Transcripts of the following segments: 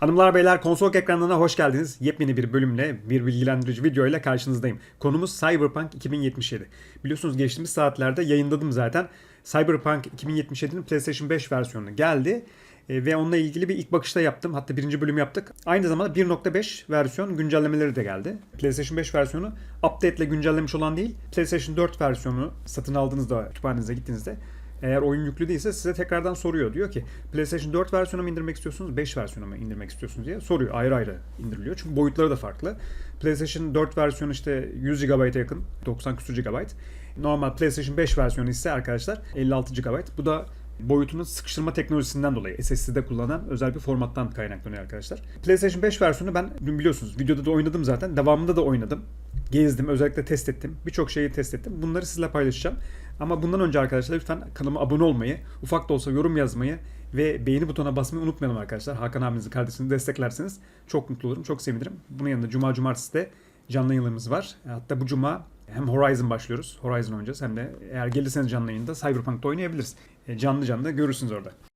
Hanımlar beyler konsol ekranlarına hoş geldiniz. Yepyeni bir bölümle bir bilgilendirici video ile karşınızdayım. Konumuz Cyberpunk 2077. Biliyorsunuz geçtiğimiz saatlerde yayınladım zaten. Cyberpunk 2077'nin PlayStation 5 versiyonu geldi. E, ve onunla ilgili bir ilk bakışta yaptım. Hatta birinci bölüm yaptık. Aynı zamanda 1.5 versiyon güncellemeleri de geldi. PlayStation 5 versiyonu update ile güncellemiş olan değil. PlayStation 4 versiyonu satın aldığınızda kütüphanenize gittiğinizde eğer oyun yüklü değilse size tekrardan soruyor. Diyor ki PlayStation 4 versiyonu mu indirmek istiyorsunuz, 5 versiyonu mu indirmek istiyorsunuz diye soruyor. Ayrı ayrı indiriliyor. Çünkü boyutları da farklı. PlayStation 4 versiyonu işte 100 GB'a yakın, 90 küsur GB. Normal PlayStation 5 versiyonu ise arkadaşlar 56 GB. Bu da boyutunun sıkıştırma teknolojisinden dolayı SSD'de kullanılan özel bir formattan kaynaklanıyor arkadaşlar. PlayStation 5 versiyonu ben dün biliyorsunuz videoda da oynadım zaten. Devamında da oynadım. Gezdim, özellikle test ettim. Birçok şeyi test ettim. Bunları sizle paylaşacağım. Ama bundan önce arkadaşlar lütfen kanalıma abone olmayı, ufak da olsa yorum yazmayı ve beğeni butonuna basmayı unutmayalım arkadaşlar. Hakan abinizin kardeşini desteklerseniz çok mutlu olurum, çok sevinirim. Bunun yanında Cuma Cumartesi de canlı yayınlarımız var. Hatta bu Cuma hem Horizon başlıyoruz. Horizon oynayacağız hem de eğer gelirseniz canlı yayında Cyberpunk'ta oynayabiliriz. E, Canlı canlı görürsünüz orada.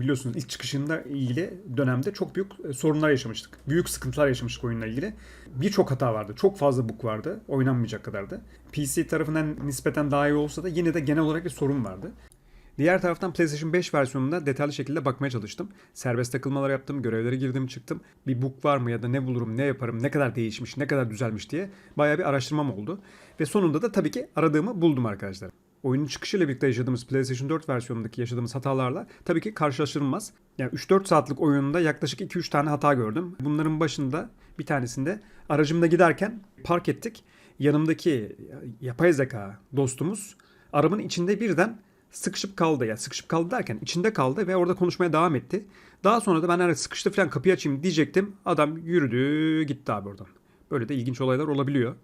Biliyorsunuz ilk çıkışında ilgili dönemde çok büyük e, sorunlar yaşamıştık. Büyük sıkıntılar yaşamıştık oyunla ilgili. Birçok hata vardı. Çok fazla bug vardı. Oynanmayacak kadardı. PC tarafından nispeten daha iyi olsa da yine de genel olarak bir sorun vardı. Diğer taraftan PlayStation 5 versiyonunda detaylı şekilde bakmaya çalıştım. Serbest takılmalar yaptım, görevlere girdim çıktım. Bir bug var mı ya da ne bulurum, ne yaparım, ne kadar değişmiş, ne kadar düzelmiş diye bayağı bir araştırmam oldu. Ve sonunda da tabii ki aradığımı buldum arkadaşlar. Oyunun çıkışıyla birlikte yaşadığımız PlayStation 4 versiyonundaki yaşadığımız hatalarla tabii ki karşılaştırılmaz. Yani 3-4 saatlik oyununda yaklaşık 2-3 tane hata gördüm. Bunların başında bir tanesinde aracımda giderken park ettik. Yanımdaki yapay zeka dostumuz arabanın içinde birden sıkışıp kaldı. Yani sıkışıp kaldı derken içinde kaldı ve orada konuşmaya devam etti. Daha sonra da ben hani sıkıştı falan kapıyı açayım diyecektim. Adam yürüdü gitti abi oradan. Böyle de ilginç olaylar olabiliyor.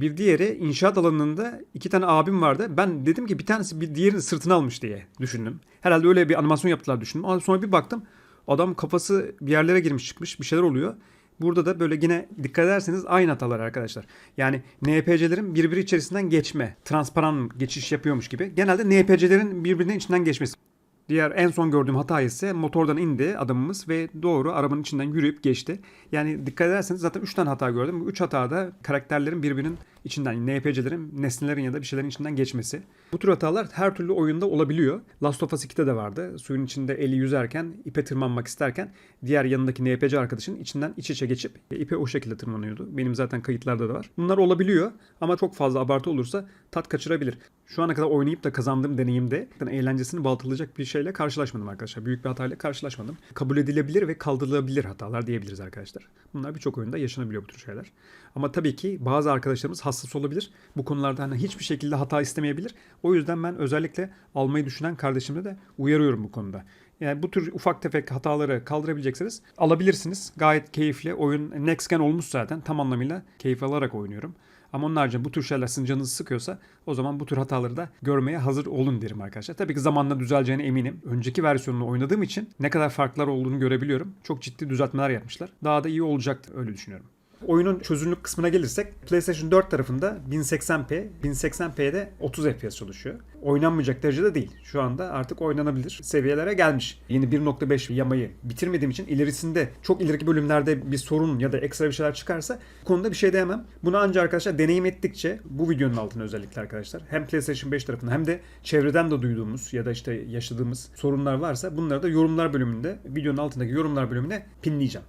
Bir diğeri inşaat alanında iki tane abim vardı. Ben dedim ki bir tanesi bir diğerinin sırtını almış diye düşündüm. Herhalde öyle bir animasyon yaptılar düşündüm. Ama sonra bir baktım adam kafası bir yerlere girmiş çıkmış bir şeyler oluyor. Burada da böyle yine dikkat ederseniz aynı hatalar arkadaşlar. Yani NPC'lerin birbiri içerisinden geçme, transparan geçiş yapıyormuş gibi. Genelde NPC'lerin birbirinin içinden geçmesi. Diğer en son gördüğüm hata ise motordan indi adamımız ve doğru arabanın içinden yürüyüp geçti. Yani dikkat ederseniz zaten 3 tane hata gördüm. Bu 3 hatada karakterlerin birbirinin içinden, NPC'lerin, nesnelerin ya da bir şeylerin içinden geçmesi. Bu tür hatalar her türlü oyunda olabiliyor. Last of Us 2'de de vardı. Suyun içinde eli yüzerken, ipe tırmanmak isterken diğer yanındaki NPC arkadaşın içinden iç içe geçip ipe o şekilde tırmanıyordu. Benim zaten kayıtlarda da var. Bunlar olabiliyor ama çok fazla abartı olursa tat kaçırabilir. Şu ana kadar oynayıp da kazandığım deneyimde eğlencesini baltalayacak bir şeyle karşılaşmadım arkadaşlar. Büyük bir hatayla karşılaşmadım. Kabul edilebilir ve kaldırılabilir hatalar diyebiliriz arkadaşlar. Bunlar birçok oyunda yaşanabiliyor bu tür şeyler. Ama tabii ki bazı arkadaşlarımız hassas olabilir. Bu konularda hani hiçbir şekilde hata istemeyebilir. O yüzden ben özellikle almayı düşünen kardeşimle de uyarıyorum bu konuda. Yani bu tür ufak tefek hataları kaldırabilecekseniz alabilirsiniz. Gayet keyifli. Oyun next gen olmuş zaten. Tam anlamıyla keyif alarak oynuyorum. Ama onun haricinde bu tür şeyler sizin canınızı sıkıyorsa o zaman bu tür hataları da görmeye hazır olun derim arkadaşlar. Tabii ki zamanla düzeleceğine eminim. Önceki versiyonunu oynadığım için ne kadar farklar olduğunu görebiliyorum. Çok ciddi düzeltmeler yapmışlar. Daha da iyi olacaktır öyle düşünüyorum. Oyunun çözünürlük kısmına gelirsek PlayStation 4 tarafında 1080p, 1080p'de 30 FPS çalışıyor. Oynanmayacak derecede değil. Şu anda artık oynanabilir seviyelere gelmiş. Yeni 1.5 yamayı bitirmediğim için ilerisinde çok ileriki bölümlerde bir sorun ya da ekstra bir şeyler çıkarsa bu konuda bir şey diyemem. Bunu ancak arkadaşlar deneyim ettikçe bu videonun altına özellikle arkadaşlar hem PlayStation 5 tarafında hem de çevreden de duyduğumuz ya da işte yaşadığımız sorunlar varsa bunları da yorumlar bölümünde videonun altındaki yorumlar bölümüne pinleyeceğim.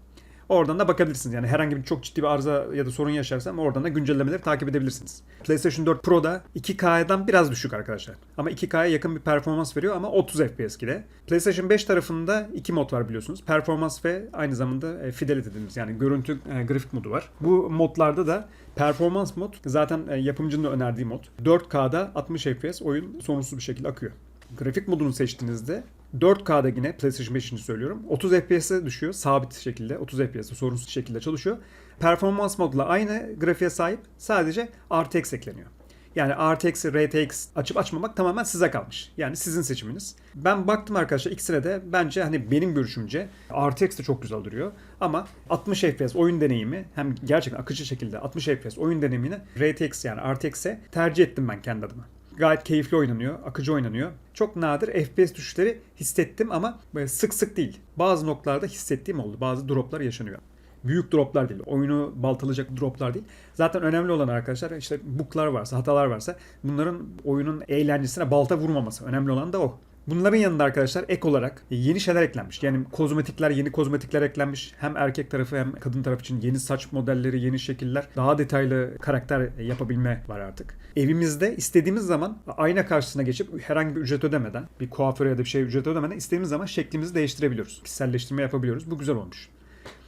Oradan da bakabilirsiniz. Yani herhangi bir çok ciddi bir arıza ya da sorun yaşarsam oradan da güncellemeleri takip edebilirsiniz. PlayStation 4 Pro'da 2K'dan biraz düşük arkadaşlar. Ama 2K'ya yakın bir performans veriyor ama 30 FPS gide. PlayStation 5 tarafında iki mod var biliyorsunuz. Performans ve aynı zamanda e, Fidelity dediğimiz yani görüntü e, grafik modu var. Bu modlarda da performans mod zaten e, yapımcının önerdiği mod. 4K'da 60 FPS oyun sorunsuz bir şekilde akıyor. Grafik modunu seçtiğinizde 4K'da yine PlayStation 5'ini söylüyorum. 30 FPS'e düşüyor sabit şekilde. 30 FPS'e sorunsuz şekilde çalışıyor. Performans modla aynı grafiğe sahip. Sadece RTX ekleniyor. Yani RTX, RTX açıp açmamak tamamen size kalmış. Yani sizin seçiminiz. Ben baktım arkadaşlar ikisine de bence hani benim görüşümce RTX de çok güzel duruyor. Ama 60 FPS oyun deneyimi hem gerçekten akıcı şekilde 60 FPS oyun deneyimini RTX yani RTX'e tercih ettim ben kendi adıma. Gayet keyifli oynanıyor, akıcı oynanıyor. Çok nadir FPS düşüşleri hissettim ama sık sık değil. Bazı noktalarda hissettiğim oldu. Bazı droplar yaşanıyor. Büyük droplar değil. Oyunu baltalayacak droplar değil. Zaten önemli olan arkadaşlar işte bug'lar varsa, hatalar varsa bunların oyunun eğlencesine balta vurmaması. Önemli olan da o. Bunların yanında arkadaşlar ek olarak yeni şeyler eklenmiş. Yani kozmetikler, yeni kozmetikler eklenmiş. Hem erkek tarafı hem kadın tarafı için yeni saç modelleri, yeni şekiller, daha detaylı karakter yapabilme var artık. Evimizde istediğimiz zaman ayna karşısına geçip herhangi bir ücret ödemeden, bir kuaföre ya da bir şey ücret ödemeden istediğimiz zaman şeklimizi değiştirebiliyoruz. Kişiselleştirme yapabiliyoruz. Bu güzel olmuş.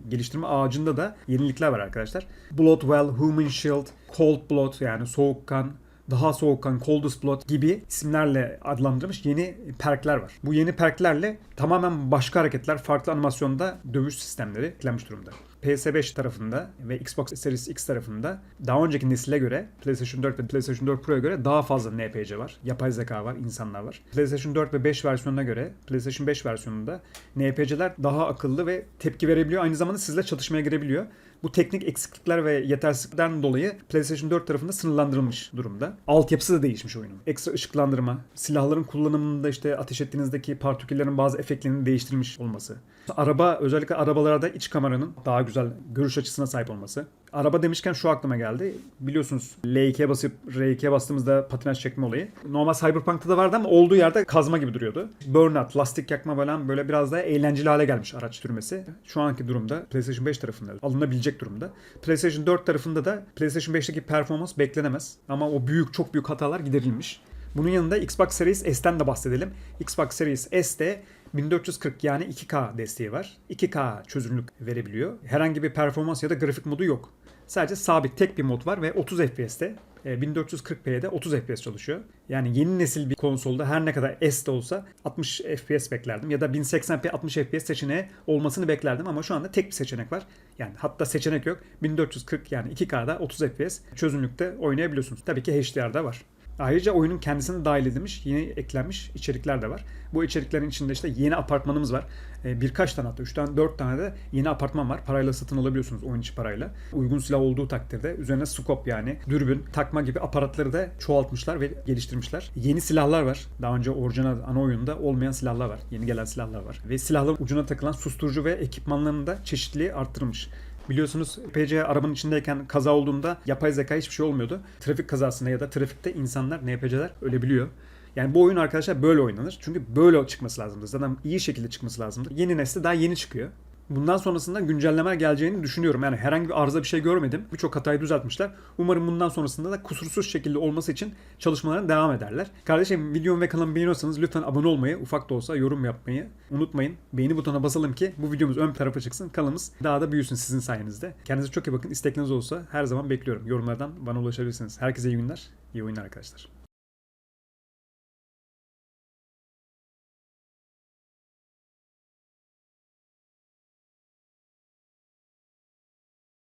Geliştirme ağacında da yenilikler var arkadaşlar. Bloodwell, Human Shield, Cold Blood yani soğukkan, daha soğukkan, Coldest Blood gibi isimlerle adlandırılmış yeni perkler var. Bu yeni perklerle tamamen başka hareketler, farklı animasyonda dövüş sistemleri eklenmiş durumda. PS5 tarafında ve Xbox Series X tarafında daha önceki nesile göre PlayStation 4 ve PlayStation 4 Pro'ya göre daha fazla NPC var. Yapay zeka var, insanlar var. PlayStation 4 ve 5 versiyonuna göre PlayStation 5 versiyonunda NPC'ler daha akıllı ve tepki verebiliyor. Aynı zamanda sizle çatışmaya girebiliyor. Bu teknik eksiklikler ve yetersizliklerden dolayı PlayStation 4 tarafında sınırlandırılmış durumda. Altyapısı da değişmiş oyunun. Ekstra ışıklandırma, silahların kullanımında işte ateş ettiğinizdeki partiküllerin bazı efektlerinin değiştirilmiş olması. Araba, özellikle arabalarda iç kameranın daha güzel görüş açısına sahip olması. Araba demişken şu aklıma geldi. Biliyorsunuz L2'ye basıp R2'ye bastığımızda patinaj çekme olayı. Normal Cyberpunk'ta da vardı ama olduğu yerde kazma gibi duruyordu. Burnout, lastik yakma falan böyle biraz daha eğlenceli hale gelmiş araç sürmesi. Şu anki durumda PlayStation 5 tarafında alınabilecek durumda. PlayStation 4 tarafında da PlayStation 5'teki performans beklenemez. Ama o büyük çok büyük hatalar giderilmiş. Bunun yanında Xbox Series S'ten de bahsedelim. Xbox Series S'te 1440 yani 2K desteği var. 2K çözünürlük verebiliyor. Herhangi bir performans ya da grafik modu yok. Sadece sabit tek bir mod var ve 30 FPS'te 1440p'de 30 FPS çalışıyor. Yani yeni nesil bir konsolda her ne kadar S de olsa 60 FPS beklerdim. Ya da 1080p 60 FPS seçeneği olmasını beklerdim ama şu anda tek bir seçenek var. Yani hatta seçenek yok. 1440 yani 2K'da 30 FPS çözünürlükte oynayabiliyorsunuz. Tabii ki HDR'da var. Ayrıca oyunun kendisine dahil edilmiş yeni eklenmiş içerikler de var. Bu içeriklerin içinde işte yeni apartmanımız var. Ee, birkaç tane hatta 3 tane 4 tane de yeni apartman var. Parayla satın alabiliyorsunuz oyun içi parayla. Uygun silah olduğu takdirde üzerine scope yani dürbün, takma gibi aparatları da çoğaltmışlar ve geliştirmişler. Yeni silahlar var. Daha önce orijinal ana oyunda olmayan silahlar var. Yeni gelen silahlar var. Ve silahların ucuna takılan susturucu ve ekipmanlarının da çeşitliliği arttırılmış. Biliyorsunuz PC arabanın içindeyken kaza olduğunda yapay zeka hiçbir şey olmuyordu. Trafik kazasında ya da trafikte insanlar, NPC'ler ölebiliyor. Yani bu oyun arkadaşlar böyle oynanır. Çünkü böyle çıkması lazımdı. Zaten iyi şekilde çıkması lazımdı. Yeni nesli daha yeni çıkıyor. Bundan sonrasında güncellemeler geleceğini düşünüyorum. Yani herhangi bir arıza bir şey görmedim. Birçok hatayı düzeltmişler. Umarım bundan sonrasında da kusursuz şekilde olması için çalışmalarına devam ederler. Kardeşim videomu ve kanalımı beğeniyorsanız lütfen abone olmayı, ufak da olsa yorum yapmayı unutmayın. Beğeni butonuna basalım ki bu videomuz ön tarafa çıksın. Kanalımız daha da büyüsün sizin sayenizde. Kendinize çok iyi bakın. İstekleriniz olsa her zaman bekliyorum. Yorumlardan bana ulaşabilirsiniz. Herkese iyi günler. İyi oyunlar arkadaşlar.